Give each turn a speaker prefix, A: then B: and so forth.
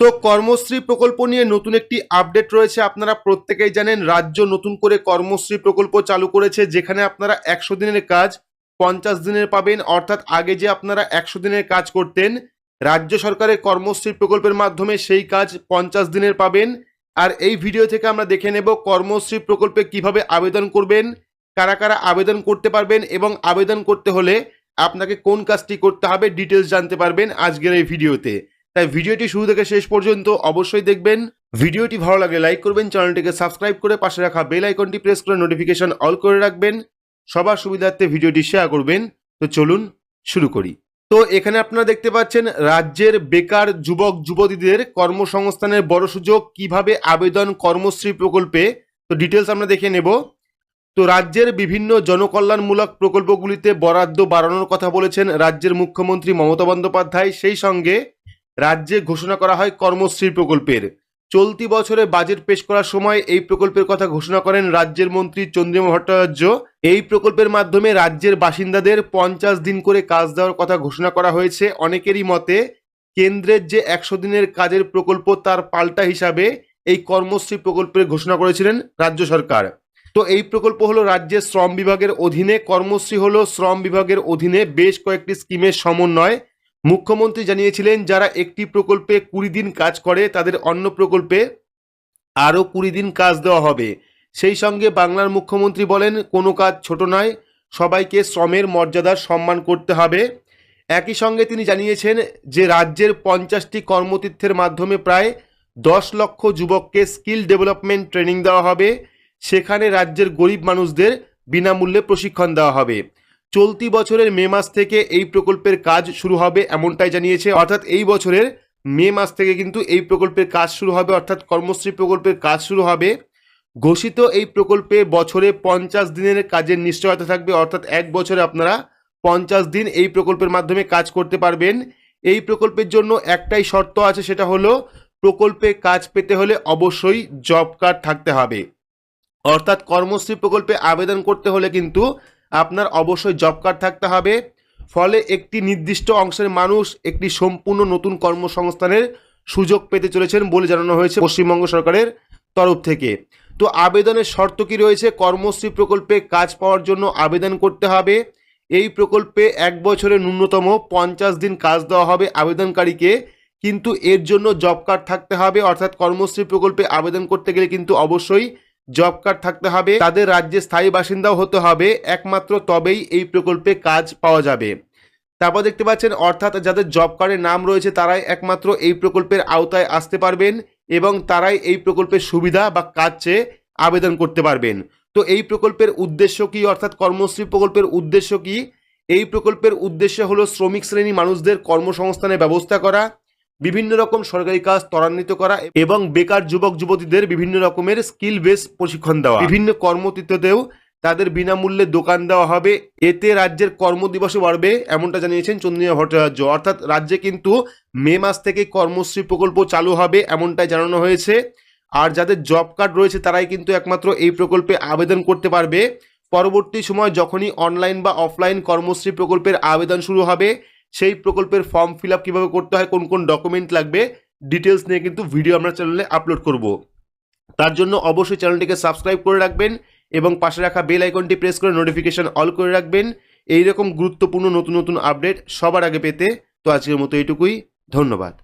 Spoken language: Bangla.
A: তো কর্মশ্রী প্রকল্প নিয়ে নতুন একটি আপডেট রয়েছে, আপনারা প্রত্যেকেই জানেন, রাজ্য নতুন করে কর্মশ্রী প্রকল্প চালু করেছে, যেখানে আপনারা একশো দিনের কাজ পঞ্চাশ দিনের পাবেন, অর্থাৎ আগে যে আপনারা একশো দিনের কাজ করতেন, রাজ্য সরকারের কর্মশ্রী প্রকল্পের মাধ্যমে সেই কাজ পঞ্চাশ দিনের পাবেন। আর এই ভিডিও থেকে আমরা দেখে নেব কর্মশ্রী প্রকল্পে কীভাবে আবেদন করবেন, কারা কারা আবেদন করতে পারবেন এবং আবেদন করতে হলে আপনাকে কোন কাজটি করতে হবে ডিটেলস জানতে পারবেন আজকের এই ভিডিওতে তাই ভিডিওটি শুরু থেকে শেষ পর্যন্ত অবশ্যই দেখবেন। ভিডিওটি ভালো লাগলে লাইক করবেন, চ্যানেলটিকে সাবস্ক্রাইব করে পাশে রাখা বেল আইকনটি প্রেস করে নোটিফিকেশন অল করে রাখবেন। সবার সুবিধার্থে ভিডিওটি শেয়ার করবেন। তো চলুন শুরু করি। তো এখানে আপনারা দেখতে পাচ্ছেন, রাজ্যের বেকার যুবক যুবতীদের কর্মসংস্থানের বড় সুযোগ, কীভাবে আবেদন কর্মশ্রী প্রকল্পে, তো ডিটেলস আমরা দেখে নেব। তো রাজ্যের বিভিন্ন জনকল্যাণমূলক প্রকল্পগুলিতে বরাদ্দ বাড়ানোর কথা বলেছেন রাজ্যের মুখ্যমন্ত্রী মমতা বন্দ্যোপাধ্যায়। সেই সঙ্গে রাজ্যে ঘোষণা করা হয় কর্মশ্রী প্রকল্পের। চলতি বছরে বাজেট পেশ করার সময় এই প্রকল্পের কথা ঘোষণা করেন রাজ্যের মন্ত্রী চন্দ্রিমা ভট্টাচার্য। এই প্রকল্পের মাধ্যমে রাজ্যের বাসিন্দাদের পঞ্চাশ দিন করে কাজ দেওয়ার কথা ঘোষণা করা হয়েছে। অনেকেরই মতে, কেন্দ্রের যে একশো দিনের কাজের প্রকল্প তার পাল্টা হিসাবে এই কর্মশ্রী প্রকল্পের ঘোষণা করেছিলেন রাজ্য সরকার। তো এই প্রকল্প হলো রাজ্যের শ্রম বিভাগের অধীনে। কর্মশ্রী হলো শ্রম বিভাগের অধীনে বেশ কয়েকটি স্কিমের সমন্বয়। মুখ্যমন্ত্রী জানিয়েছিলেন, যারা একটি প্রকল্পে কুড়ি দিন কাজ করে, তাদের অন্য প্রকল্পে আরও কুড়ি দিন কাজ দেওয়া হবে। সেই সঙ্গে বাংলার মুখ্যমন্ত্রী বলেন, কোনো কাজ ছোট নয়, সবাইকে শ্রমের মর্যাদার সম্মান করতে হবে। একই সঙ্গে তিনি জানিয়েছেন যে, রাজ্যের পঞ্চাশটি কর্মতীর্থের মাধ্যমে প্রায় দশ লক্ষ যুবককে স্কিল ডেভেলপমেন্ট ট্রেনিং দেওয়া হবে। সেখানে রাজ্যের গরিব মানুষদের বিনামূল্যে প্রশিক্ষণ দেওয়া হবে। চলতি বছরের মে মাস থেকে এই প্রকল্পের কাজ শুরু হবে এমনটাই জানিয়েছে। অর্থাৎ এই বছরের মে মাস থেকে কিন্তু এই প্রকল্পের কাজ শুরু হবে, অর্থাৎ কর্মশ্রী প্রকল্পের কাজ শুরু হবে। ঘোষিত এই প্রকল্পে বছরে পঞ্চাশ দিনের কাজের নিশ্চয়তা থাকবে, অর্থাৎ এক বছরে আপনারা পঞ্চাশ দিন এই প্রকল্পের মাধ্যমে কাজ করতে পারবেন। এই প্রকল্পের জন্য একটাই শর্ত আছে, সেটা হলো প্রকল্পে কাজ পেতে হলে অবশ্যই জব কার্ড থাকতে হবে। অর্থাৎ কর্মশ্রী প্রকল্পে আবেদন করতে হলে কিন্তু আপনার অবশ্যই জব কার্ড থাকতে হবে। ফলে একটি নির্দিষ্ট অংশের মানুষ একটি সম্পূর্ণ নতুন কর্মসংস্থানের সুযোগ পেতে চলেছেন বলে জানানো হয়েছে পশ্চিমবঙ্গ সরকারের তরফ থেকে। তো আবেদনের শর্ত কি রয়েছে? কর্মশ্রী প্রকল্পে কাজ পাওয়ার জন্য আবেদন করতে হবে। এই প্রকল্পে এক বছরে ন্যূনতম পঞ্চাশ দিন কাজ দেওয়া হবে আবেদনকারীকে। কিন্তু এর জন্য জব কার্ড থাকতে হবে। অর্থাৎ কর্মশ্রী প্রকল্পে আবেদন করতে গেলে কিন্তু অবশ্যই জব কার্ড থাকতে হবে, তাদের রাজ্যে স্থায়ী বাসিন্দাও হতে হবে, একমাত্র তবেই এই প্রকল্পে কাজ পাওয়া যাবে। তারপর দেখতে পাচ্ছেন, অর্থাৎ যাদের জব কার্ডের নাম রয়েছে, তারাই একমাত্র এই প্রকল্পের আওতায় আসতে পারবেন এবং তারাই এই প্রকল্পের সুবিধা বা কাজ চেয়ে আবেদন করতে পারবেন। তো এই প্রকল্পের উদ্দেশ্য কি? অর্থাৎ কর্মশ্রী প্রকল্পের উদ্দেশ্য কি? এই প্রকল্পের উদ্দেশ্য হলো শ্রমিক শ্রেণি মানুষদের কর্মসংস্থানের ব্যবস্থা করা বিভিন্ন রকম সরকারি কাজ ত্বরান্বিত করা এবং বেকার যুবক যুবতীদের বিভিন্ন রকমের স্কিল বেস প্রশিক্ষণ দেওয়া। বিভিন্ন কর্মতীর্থতেও তাদের বিনামূল্যে দোকান দেওয়া হবে। এতে রাজ্যের কর্মদিবসও বাড়বে, এমনটা জানিয়েছেন চন্দ্রিমা ভট্টাচার্য। অর্থাৎ রাজ্যে কিন্তু মে মাস থেকে কর্মশ্রী প্রকল্প চালু হবে, এমনটাই জানানো হয়েছে। আর যাদের জব কার্ড রয়েছে, তারাই কিন্তু একমাত্র এই প্রকল্পে আবেদন করতে পারবে। পরবর্তী সময় যখনই অনলাইন বা অফলাইন কর্মশ্রী প্রকল্পের আবেদন শুরু হবে সেই প্রকল্পের ফর্ম ফিল আপ কীভাবে করতে হয়, কোন কোন ডকুমেন্ট লাগবে ডিটেলস নিয়ে কিন্তু ভিডিও আমরা চ্যানেলে আপলোড করব। তার জন্য অবশ্যই চ্যানেলটিকে সাবস্ক্রাইব করে রাখবেন এবং পাশে রাখা বেল আইকনটি প্রেস করে নোটিফিকেশান অল করে রাখবেন। এই রকম গুরুত্বপূর্ণ নতুন নতুন আপডেট সবার আগে পেতে। তো আজকের মতো এইটুকুই। ধন্যবাদ।